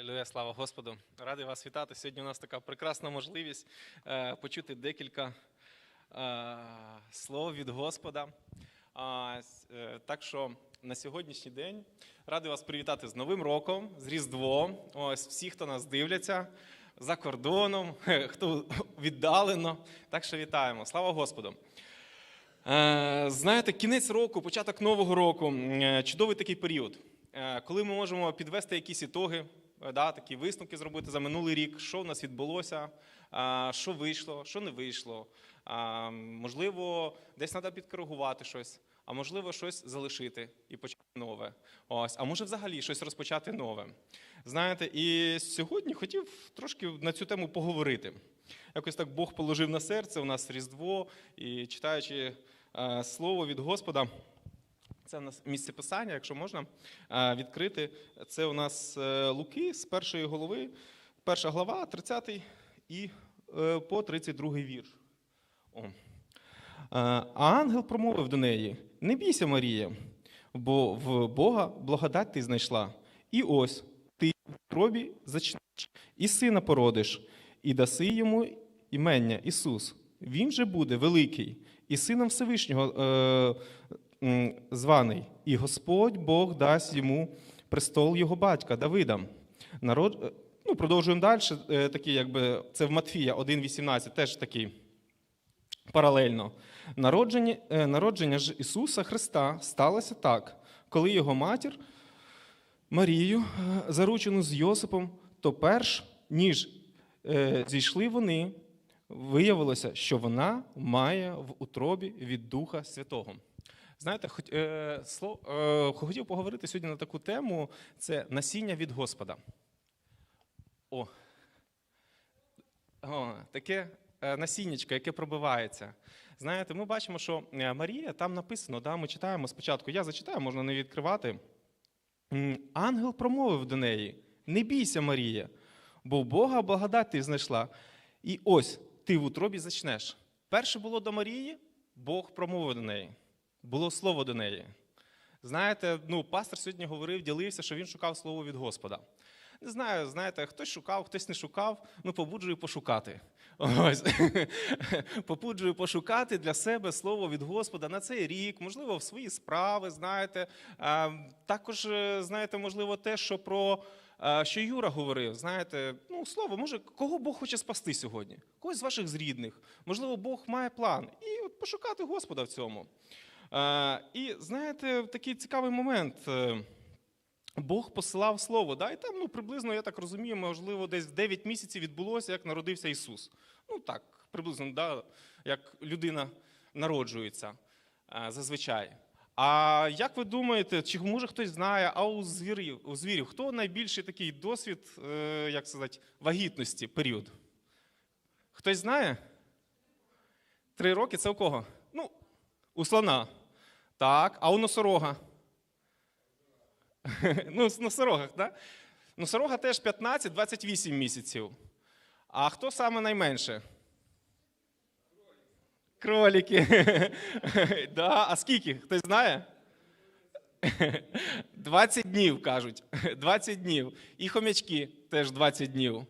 Алілуя, слава Господу. Радий вас вітати. Сьогодні у нас така прекрасна можливість е, почути декілька е, слов від Господа. Е, так що на сьогоднішній день радий вас привітати з Новим роком, з Різдвом. Ось всі, хто нас дивляться за кордоном, хто віддалено. Так що вітаємо. Слава Господу. Знаєте, кінець року, початок нового року чудовий такий період, коли ми можемо підвести якісь ітоги, да, такі висновки зробити за минулий рік, що в нас відбулося, що вийшло, що не вийшло. Можливо, десь треба підкоригувати щось, а можливо, щось залишити і почати нове. Ось, а може взагалі щось розпочати нове. Знаєте, і сьогодні хотів трошки на цю тему поговорити. Якось так Бог положив на серце, у нас Різдво, і читаючи е, слово від Господа, це у нас місце писання, якщо можна е, відкрити. Це у нас е, Луки з першої голови, перша глава, 30 і е, по 32 вірш. О. А ангел промовив до неї: Не бійся, Марія, бо в Бога благодать ти знайшла. І ось ти в тробі зачнеш, і сина породиш, і даси йому імення Ісус. Він же буде великий, і сином Всевишнього е, званий, і Господь Бог дасть йому престол його батька Давида. Народ... е, Ну, продовжуємо далі. е, Такий, якби, це в Матфія 1,18, теж такий паралельно. Народження, е, народження ж Ісуса Христа сталося так, коли його матір Марію, заручену з Йосипом, то перш ніж зійшли вони, виявилося, що вона має в утробі від Духа Святого. Знаєте, хоч, е, слов, е, хотів поговорити сьогодні на таку тему: це насіння від Господа. О, о таке е, насіннячко, яке пробивається. Знаєте, ми бачимо, що е, Марія там написано, да, ми читаємо спочатку. Я зачитаю, можна не відкривати. Ангел промовив до неї: Не бійся, Марія, бо Бога благодать ти знайшла. І ось ти в утробі зачнеш. Перше було до Марії, Бог промовив до неї. Було слово до неї. Знаєте, ну, пастор сьогодні говорив, ділився, що він шукав слово від Господа. Не знаю, знаєте, хтось шукав, хтось не шукав, ну побуджую пошукати. Ось. Побуджую пошукати для себе слово від Господа на цей рік, можливо, в свої справи, знаєте. Також, е, знаєте, можливо, те, що про е, що Юра говорив, знаєте, ну, слово, може, кого Бог хоче спасти сьогодні? Когось з ваших зрідних. Можливо, Бог має план. І от пошукати Господа в цьому. Е, І знаєте, такий цікавий момент. е, Бог посилав слово. Да? І там ну, приблизно, я так розумію, можливо, десь в 9 місяців відбулося, як народився Ісус. Ну так, приблизно, да, як людина народжується е, зазвичай. А як ви думаєте, чи може хтось знає, а у звірів, у звірів хто найбільший такий досвід, як сказати, вагітності період? Хтось знає? Три роки це у кого? Ну, у слона. Так, а у носорога? ну, в носорогах, так? Носорога теж 15-28 місяців. А хто саме найменше? Кроліки. да, а скільки? Хтось знає? 20 днів, кажуть. 20 днів. І хомячки теж 20 днів.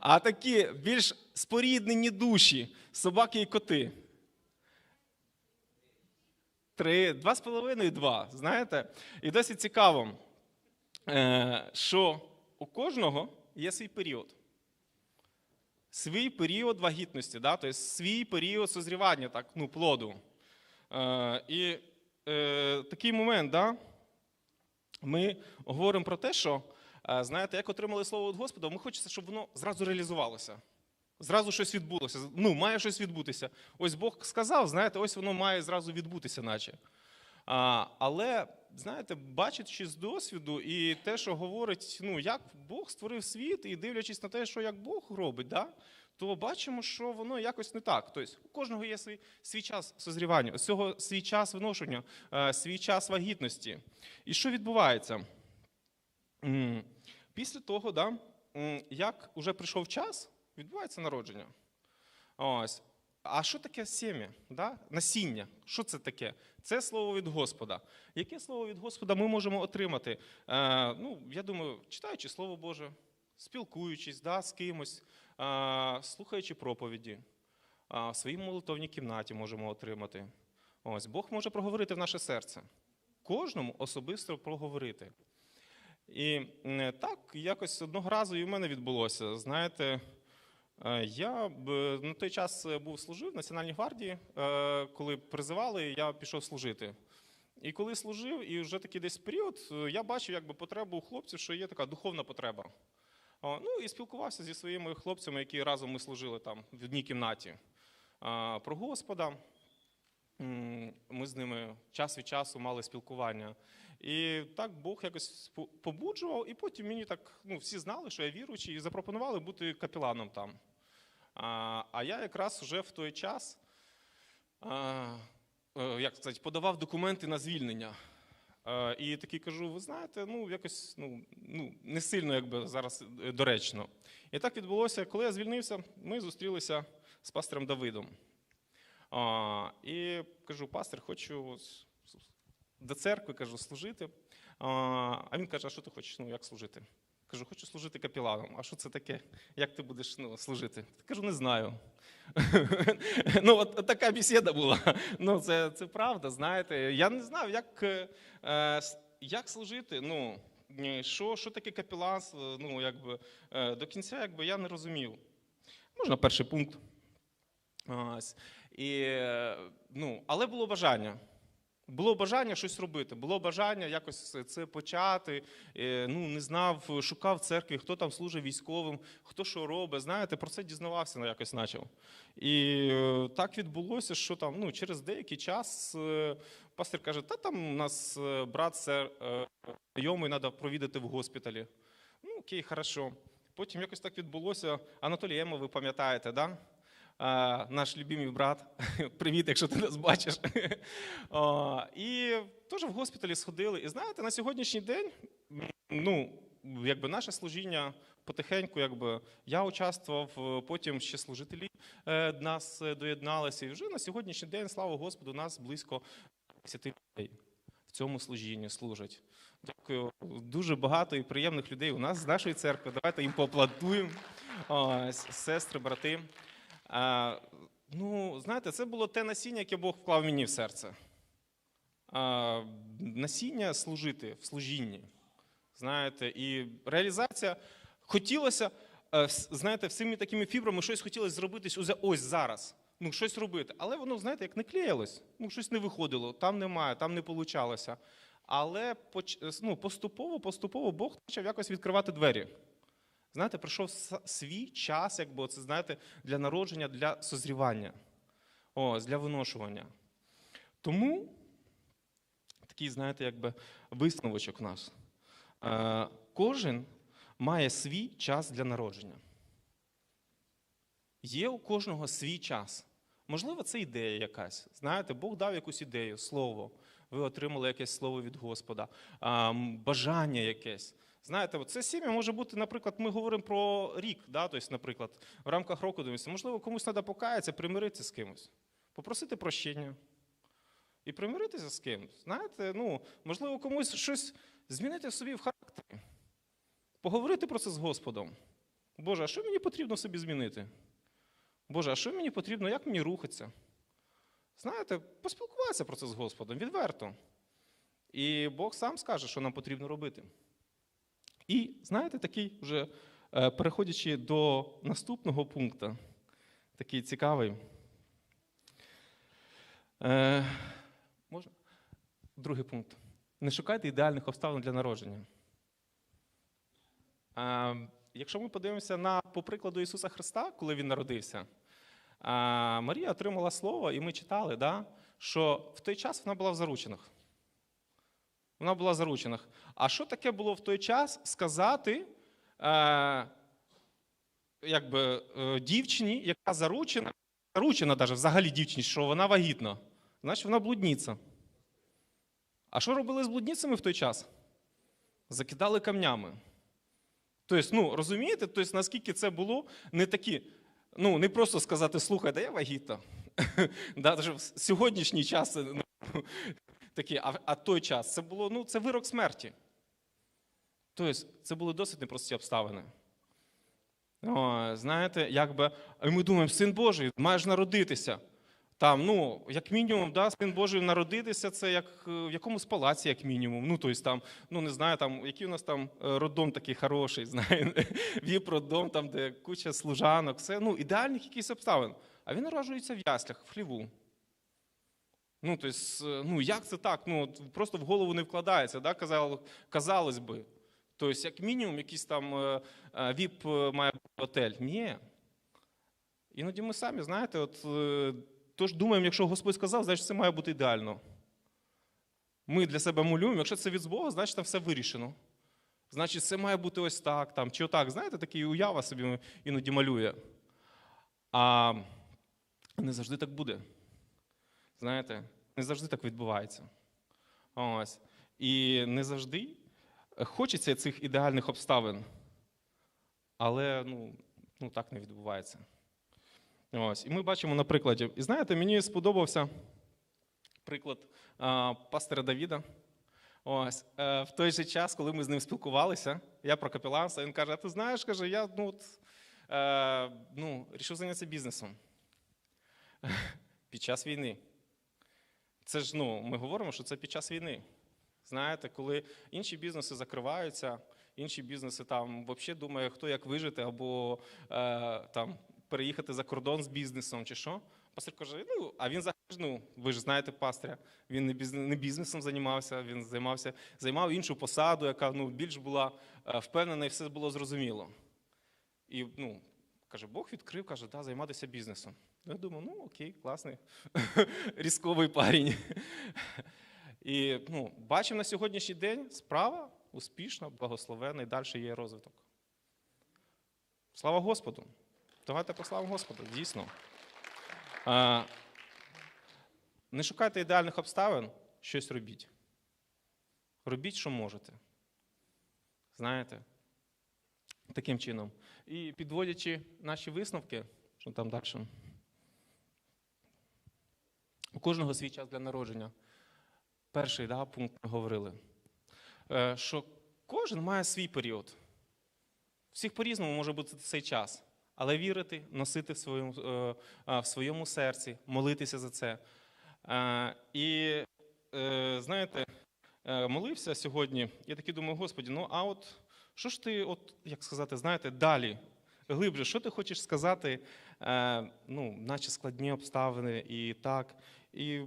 а такі більш споріднені душі, собаки і коти. Три, два з половиною, два. Знаєте? І досить цікаво, е, що у кожного є свій період. Свій період вагітності, да? тобто свій період созрівання так, ну, плоду. Е, І е, такий момент, да? ми говоримо про те, що, знаєте, як отримали слово від Господа, ми хочеться, щоб воно зразу реалізувалося. Зразу щось відбулося. Ну, має щось відбутися. Ось Бог сказав, знаєте, ось воно має зразу відбутися, наче. А, але, знаєте, бачачи з досвіду і те, що говорить, ну, як Бог створив світ, і дивлячись на те, що як Бог робить, да, то бачимо, що воно якось не так. Тобто, у кожного є свій, свій час созрівання, у цього свій час виношення, е, свій час вагітності. І що відбувається? Після того, да, як вже прийшов час, відбувається народження. Ось. а що таке сім'я? Да? Насіння? Що це таке? Це слово від Господа. Яке слово від Господа ми можемо отримати? Е, ну, я думаю, читаючи Слово Боже, спілкуючись да, з кимось, е, слухаючи проповіді, е, в своїй молитовній кімнаті можемо отримати. Ось Бог може проговорити в наше серце. Кожному особисто проговорити. І так, якось одного разу і в мене відбулося. Знаєте, я б на той час е, був служив в Національній гвардії, е, коли призивали, я пішов служити. І коли служив, і вже такий десь період, е, я бачив якби, потребу у хлопців, що є така духовна потреба. Ну і спілкувався зі своїми хлопцями, які разом ми служили там в одній кімнаті. Про Господа. Ми з ними час від часу мали спілкування. І так Бог якось побуджував, і потім мені так, ну, всі знали, що я віруючий, і запропонували бути капеланом там. А, а я якраз вже в той час, а, е, як сказати, подавав документи на звільнення. Е, І такий кажу: ви знаєте, ну якось ну, ну, не сильно якби зараз е, доречно. І так відбулося, коли я звільнився, ми зустрілися з пастором Давидом. І кажу, пастор, хочу до церкви кажу, служити. А, він каже: а що ти хочеш? Ну, як служити? Кажу, хочу служити капіланом. А що це таке? Як ти будеш ну, служити? Кажу, не знаю. ну, от, от така бесіда була. ну, це, це правда, знаєте. Я не знав, як, е, е, як служити. Ну, ні, що, що таке капіланство? Ну, якби, е, до кінця якби, я не розумів. Можна перший пункт. Ось. І, ну, але було бажання. Було бажання щось робити, було бажання якось це почати. Е, Ну, не знав, шукав церкві, хто там служить військовим, хто що робить. Знаєте, про це дізнавався ну, якось почав. І е, так відбулося, що там ну, через деякий час е, пастор каже: та там у нас брат знайомий, треба провідати в госпіталі. Ну, окей, хорошо. Потім якось так відбулося. Анатолій Емо, ви пам'ятаєте, да? Наш любимий брат. Привіт, якщо ти нас бачиш. І теж в госпіталі сходили. І знаєте, на сьогоднішній день ну, якби наше служіння потихеньку, якби я участвував, потім ще служителі е, нас доєдналися. І вже на сьогоднішній день, слава Господу, нас близько 10 людей в цьому служінні служать. Дякую. Дуже багато і приємних людей у нас з нашої церкви. Давайте їм поаплодуємо. Сестри, брати. Ну, знаєте, це було те насіння, яке Бог вклав мені в серце. Насіння служити в служінні. Знаєте, і реалізація хотілося, е, знаєте, всіми такими фібрами щось хотілося зробити ось- зараз. Ну, щось робити. Але воно, знаєте, як не клеїлось, ну, щось не виходило, там немає, там не получалося. Але ну, поступово, поступово Бог почав якось відкривати двері. Знаєте, прийшов свій час, якби це знаєте, для народження, для созрівання, ось, для виношування. Тому такий, знаєте, якби висновочок нас. Е, кожен має свій час для народження. Є у кожного свій час. Можливо, це ідея якась. Знаєте, Бог дав якусь ідею, слово. Ви отримали якесь слово від Господа, бажання якесь. Знаєте, це сім'я може бути, наприклад, ми говоримо про рік, да? тобто, наприклад, в рамках року дивимося, можливо, комусь треба покаятися, примиритися з кимось, попросити прощення і примиритися з кимось. Знаєте, ну, можливо, комусь щось змінити собі в характері, поговорити про це з Господом. Боже, а що мені потрібно собі змінити? Боже, а що мені потрібно, як мені рухатися? Знаєте, поспілкуватися про це з Господом відверто. І Бог сам скаже, що нам потрібно робити. І знаєте, такий вже е, переходячи до наступного пункту, такий цікавий. Е, можна? Другий пункт. Не шукайте ідеальних обставин для народження. Е, якщо ми подивимося на по прикладу Ісуса Христа, коли Він народився, Марія отримала слово, і ми читали, да, що в той час вона була в заручинах. Вона була в заручинах. А що таке було в той час сказати е, якби, е, дівчині, яка заручена, заручена навіть взагалі дівчині, що вона вагітна? Значить, вона блудниця. А що робили з блудницями в той час? Закидали камнями. Тобто, ну, розумієте, тобто, наскільки це було не такі, ну, не просто сказати, слухай, да я вагітна. Сьогоднішній час це, ну, такі, а, а той час це було ну, це вирок смерті. Тобто, це були досить непрості обставини. О, знаєте, якби, і ми думаємо, син Божий, маєш народитися. Там, ну, як мінімум, да, син Божий народитися, це як е, в якомусь палаці, як мінімум. Ну, тобто, там, ну не знаю, там, який у нас там е, роддом такий хороший, знаєте, віп роддом, там, де куча служанок, все, ну, ідеальних якихось обставин. А він народжується в яслях, в хліву. Ну, тобто, е, ну, як це так? Ну, просто в голову не вкладається, да, казало, казалось би. Тобто, як мінімум, якийсь там е, е, віп е, має бути готель. Ні. Іноді ми самі, знаєте, от, тож думаємо, якщо Господь сказав, значить це має бути ідеально. Ми для себе малюємо, якщо це від Бога, значить там все вирішено. Значить, це має бути ось так, там, чи отак. Знаєте, такий уява собі іноді малює. А не завжди так буде. Знаєте, не завжди так відбувається. Ось. І не завжди хочеться цих ідеальних обставин. Але ну, ну так не відбувається. Ось. І ми бачимо на прикладі. І знаєте, мені сподобався приклад а, пастора Давіда. Ось, е, в той же час, коли ми з ним спілкувалися, я про капеланство, він каже: а ти знаєш, каже, я ну, от, е, ну, рішив зайнятися бізнесом під час війни. Це ж ну, ми говоримо, що це під час війни. Знаєте, коли інші бізнеси закриваються, інші бізнеси там взагалі думають, хто як вижити, або е, там переїхати за кордон з бізнесом чи що. Пастор каже, ну, а він ну, ви ж знаєте пастиря, він не, бізнес, не бізнесом займався, він займався, займав іншу посаду, яка ну, більш була е, впевнена і все було зрозуміло. І ну, каже, Бог відкрив, каже, да, займатися бізнесом. Я думаю, ну окей, класний, різковий парень. І ну, бачимо на сьогоднішній день справа успішна, благословена і далі є розвиток. Слава Господу! Давайте пославимо Господу, дійсно. А, не шукайте ідеальних обставин, щось робіть. Робіть, що можете. Знаєте? Таким чином. І підводячи наші висновки, що там далі. У кожного свій час для народження. Перший да, пункт говорили, Е, що кожен має свій період. Всіх по-різному може бути цей час. Але вірити, носити в своєму, е, е, в своєму серці, молитися за це. І знаєте, молився сьогодні, я такий думаю, Господі, ну а от що ж ти, от, як сказати, знаєте, далі, глибше, що ти хочеш сказати, е, ну, наче складні обставини і так. І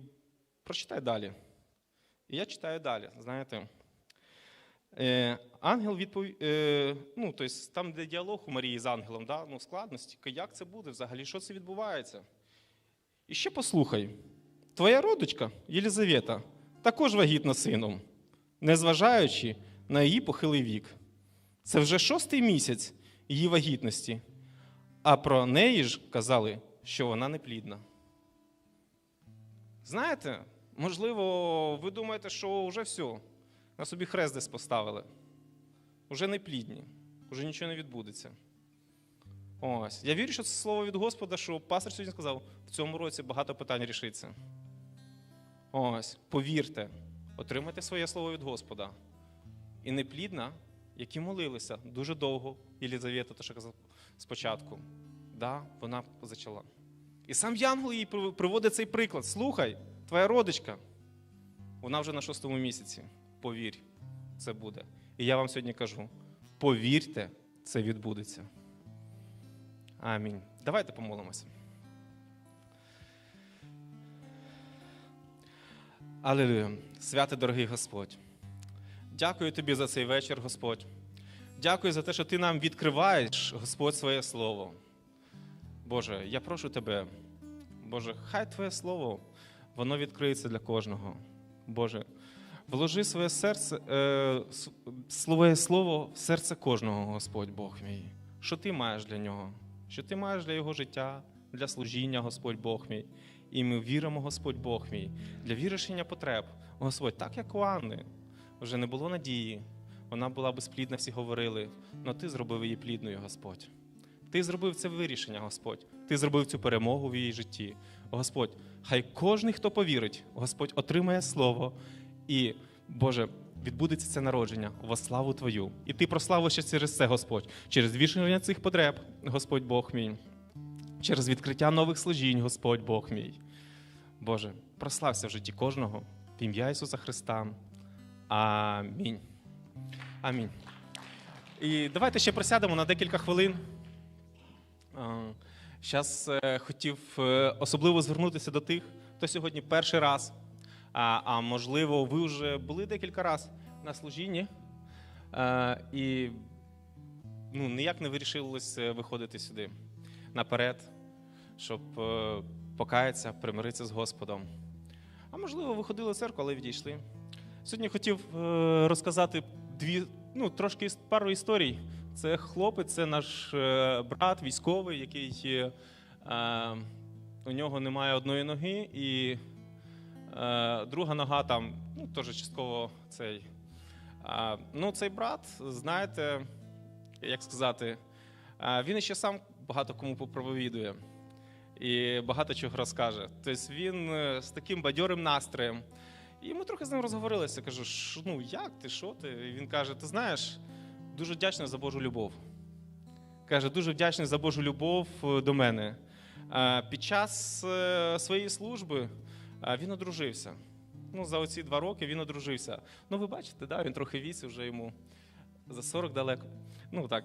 прочитай далі. І я читаю далі, знаєте. Е, ангел відповів, е, ну, тобто, там, де діалог у Марії з ангелом, да, ну, складності, як це буде взагалі, що це відбувається? І ще послухай, твоя родичка Єлізавета також вагітна сином, незважаючи на її похилий вік. Це вже шостий місяць її вагітності, а про неї ж казали, що вона неплідна. Знаєте, можливо, ви думаєте, що вже все, на собі хрест десь поставили. Уже не плідні, вже нічого не відбудеться. Ось. Я вірю, що це слово від Господа, що пастор сьогодні сказав, в цьому році багато питань рішиться. Ось, повірте, отримайте своє слово від Господа. І неплідна, які молилися дуже довго, Єлізавета, то що казав спочатку, да, вона зачала. І сам Янгол їй приводить цей приклад. Слухай, твоя родичка, вона вже на шостому місяці. Повір, це буде. І я вам сьогодні кажу: повірте, це відбудеться. Амінь. Давайте помолимося. Алілуя. Святий дорогий Господь. Дякую тобі за цей вечір, Господь. Дякую за те, що ти нам відкриваєш, Господь, своє слово. Боже, я прошу тебе, Боже, хай Твоє Слово, воно відкриється для кожного. Боже, вложи своє серце, е, своє слово в серце кожного, Господь Бог мій. Що ти маєш для нього? Що ти маєш для його життя, для служіння, Господь Бог мій. І ми віримо, Господь Бог мій, для вирішення потреб. Господь, так як у Анни, вже не було надії. Вона була безплідна, всі говорили, але ти зробив її плідною, Господь. Ти зробив це вирішення, Господь. Ти зробив цю перемогу в її житті. Господь, хай кожен, хто повірить, Господь отримає слово і, Боже, відбудеться це народження во славу Твою. І ти прославишся через це, Господь, через вішення цих потреб, Господь Бог мій, через відкриття нових служінь, Господь Бог мій. Боже, прослався в житті кожного в ім'я Ісуса Христа. Амінь. Амінь. І давайте ще присядемо на декілька хвилин. Зараз хотів е, особливо звернутися до тих, хто сьогодні перший раз, а, можливо, ви вже були декілька разів на служінні і ну, ніяк не вирішилось виходити сюди наперед, щоб е, покаятися, примиритися з Господом. А можливо, ви ходили в церкву, але відійшли. Сьогодні хотів е, розказати дві, ну, трошки пару історій. Це хлопець, це наш е, брат, військовий, який е, у нього немає одної ноги, і друга нога там, ну, теж частково цей. Ну, цей брат, знаєте, як сказати, він ще сам багато кому проповідує і багато чого розкаже. Тобто він з таким бадьорим настроєм. І ми трохи з ним розговорилися. Кажу, ну як ти, що ти? І він каже: ти знаєш, дуже вдячний за Божу любов. Каже, дуже вдячний за Божу любов е, до мене. Е, Під час е, своєї служби він одружився. Ну, за оці два роки він одружився. Ну, ви бачите, да, він трохи віці вже йому за 40 далеко. Ну так.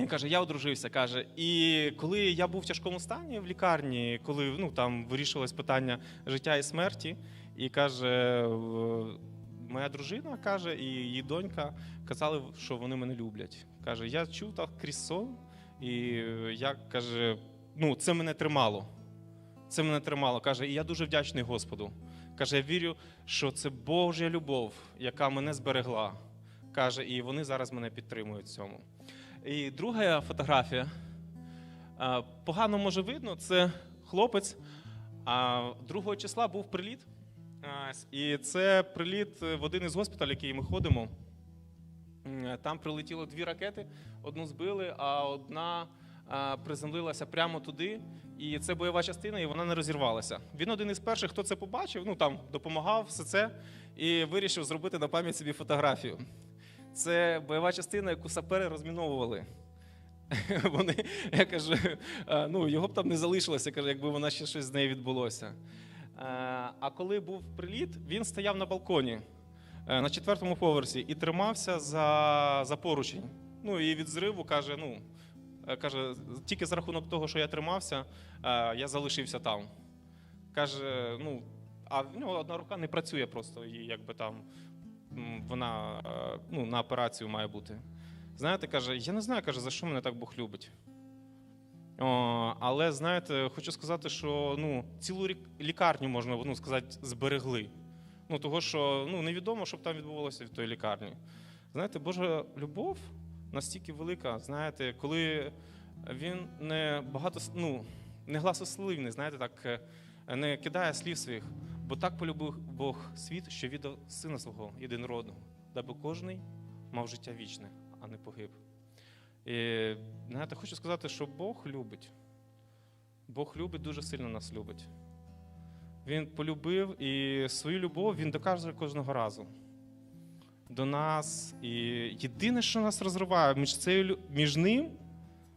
Він каже, я одружився. каже, і коли я був в тяжкому стані в лікарні, коли ну, там вирішилось питання життя і смерті, і каже, моя дружина каже, і її донька казали, що вони мене люблять. Каже, я чув так крізь сон, і я каже, ну, це мене тримало. Це мене тримало. Каже, і я дуже вдячний Господу. Каже, я вірю, що це Божа любов, яка мене зберегла. Каже, і вони зараз мене підтримують в цьому. І друга фотографія. Погано може видно, це хлопець. А 2 числа був приліт. І це приліт в один із госпіталів, який ми ходимо. Там прилетіло дві ракети, одну збили, а одна приземлилася прямо туди. І це бойова частина, і вона не розірвалася. Він один із перших, хто це побачив, ну там допомагав все це, і вирішив зробити на пам'ять собі фотографію. Це бойова частина, яку сапери розміновували. Вони, я кажу, ну його б там не залишилося, якби вона ще щось з нею відбулося. Е, А коли був приліт, він стояв на балконі е, на четвертому поверсі і тримався за, за поручень. Ну і від зриву каже: ну, е, каже, тільки за рахунок того, що я тримався, я залишився там. Каже, ну, а в нього одна рука не працює просто, і якби там вона ну, на операцію має бути. Знаєте, каже, я не знаю, каже, за що мене так Бог любить. О, але знаєте, хочу сказати, що ну, цілу лікарню можна ну, сказати, зберегли. Ну, того, що ну, невідомо, що б там відбувалося в той лікарні. Знаєте, Божа любов настільки велика, знаєте, коли він не багато ну, не гласослівний, знаєте, так е, не кидає слів своїх, бо так полюбив Бог світ, що віддав сина свого єдинородного, даби кожний мав життя вічне, а не погиб. І знаєте, хочу сказати, що Бог любить. Бог любить, дуже сильно нас любить. Він полюбив і свою любов він доказує кожного разу до нас. І єдине, що нас розриває між, цією, між ним,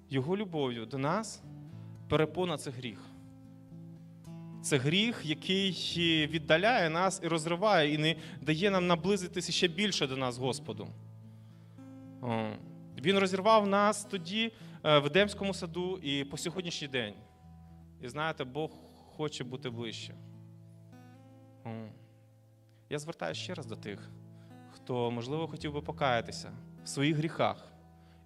його любов'ю до нас, перепона це гріх. Це гріх, який віддаляє нас і розриває, і не дає нам наблизитися ще більше до нас, Господу. Він розірвав нас тоді е, в Едемському саду і по сьогоднішній день. І знаєте, Бог хоче бути ближче. Я звертаюся ще раз до тих, хто, можливо, хотів би покаятися в своїх гріхах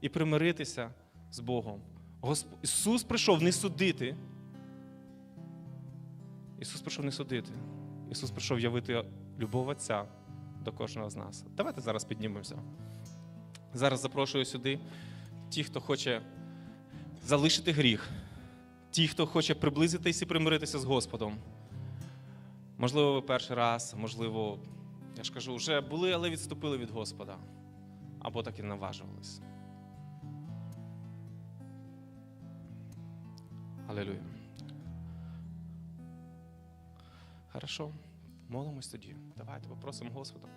і примиритися з Богом. Госп... Ісус прийшов не судити. Ісус прийшов не судити. Ісус прийшов явити любов Отця до кожного з нас. Давайте зараз піднімемося. Зараз запрошую сюди ті, хто хоче залишити гріх, ті, хто хоче приблизитись і примиритися з Господом. Можливо, ви перший раз, можливо, я ж кажу, вже були, але відступили від Господа. Або так і наважувались. Алілуя. Хорошо. Молимось тоді. Давайте попросимо Господа.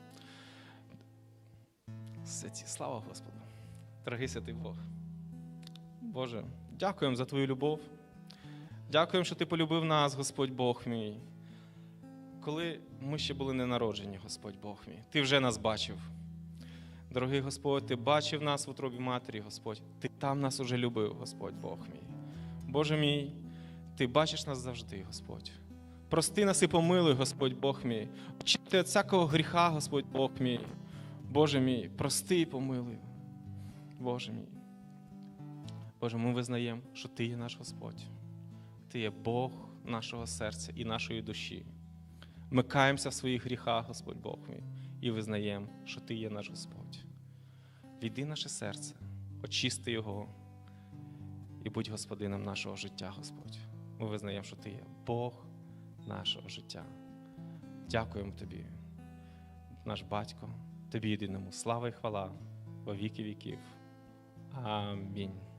Святі, слава Господу. Дорогий святий Бог. Боже, дякуємо за Твою любов. Дякуємо, що Ти полюбив нас, Господь Бог мій. Коли ми ще були не народжені, Господь Бог мій, Ти вже нас бачив. Дорогий Господь, Ти бачив нас в утробі матері, Господь. Ти там нас уже любив, Господь Бог мій. Боже мій, Ти бачиш нас завжди, Господь. Прости нас і помилуй, Господь Бог мій. Очисти від всякого гріха, Господь Бог мій. Боже мій, прости і помилуй. Боже мій. Боже, ми визнаємо, що Ти є наш Господь. Ти є Бог нашого серця і нашої душі. Ми каємося в своїх гріхах, Господь Бог мій, і визнаємо, що Ти є наш Господь. Війди наше серце, очисти його і будь господином нашого життя, Господь. Ми визнаємо, що Ти є Бог нашого життя. Дякуємо Тобі, наш батько, Тобі єдиному. Слава і хвала во віки віків. Амінь.